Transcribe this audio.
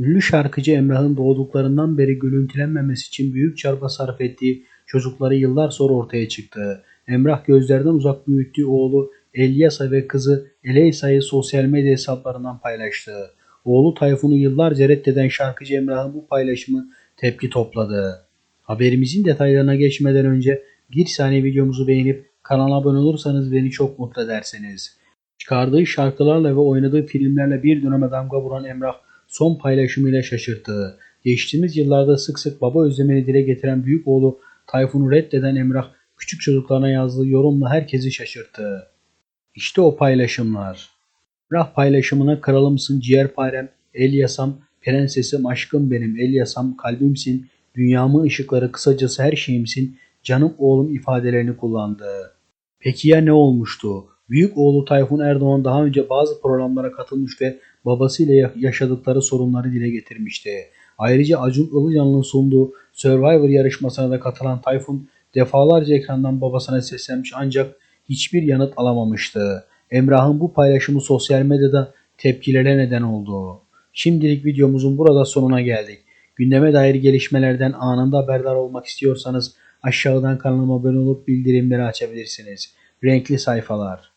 Ünlü şarkıcı Emrah'ın doğduklarından beri görüntülenmemesi için büyük çaba sarf ettiği çocukları yıllar sonra ortaya çıktı. Emrah gözlerden uzak büyüttüğü oğlu Elyasa ve kızı Eleysa'yı sosyal medya hesaplarından paylaştı. Oğlu Tayfun'u yıllarca reddeden şarkıcı Emrah'ın bu paylaşımı tepki topladı. Haberimizin detaylarına geçmeden önce bir saniye videomuzu beğenip kanala abone olursanız beni çok mutlu edersiniz. Çıkardığı şarkılarla ve oynadığı filmlerle bir döneme damga vuran Emrah son paylaşımıyla şaşırttı. Geçtiğimiz yıllarda sık sık baba özlemini dile getiren büyük oğlu Tayfun'u reddeden Emrah küçük çocuklarına yazdığı yorumla herkesi şaşırttı. İşte o paylaşımlar. Emrah paylaşımına kralımsın, ciğerparem, el yasam, prensesim, aşkım benim, el yasam, kalbimsin, dünyamın ışıkları, kısacası her şeyimsin, canım oğlum ifadelerini kullandı. Peki ya ne olmuştu? Büyük oğlu Tayfun Erdoğan daha önce bazı programlara katılmış ve babasıyla ya- yaşadıkları sorunları dile getirmişti. Ayrıca Acun Ilıcalı'nın sunduğu Survivor yarışmasına da katılan Tayfun defalarca ekrandan babasına seslenmiş ancak hiçbir yanıt alamamıştı. Emrah'ın bu paylaşımı sosyal medyada tepkilere neden oldu. Şimdilik videomuzun burada sonuna geldik. Gündeme dair gelişmelerden anında haberdar olmak istiyorsanız aşağıdan kanalıma abone olup bildirimleri açabilirsiniz. Renkli sayfalar.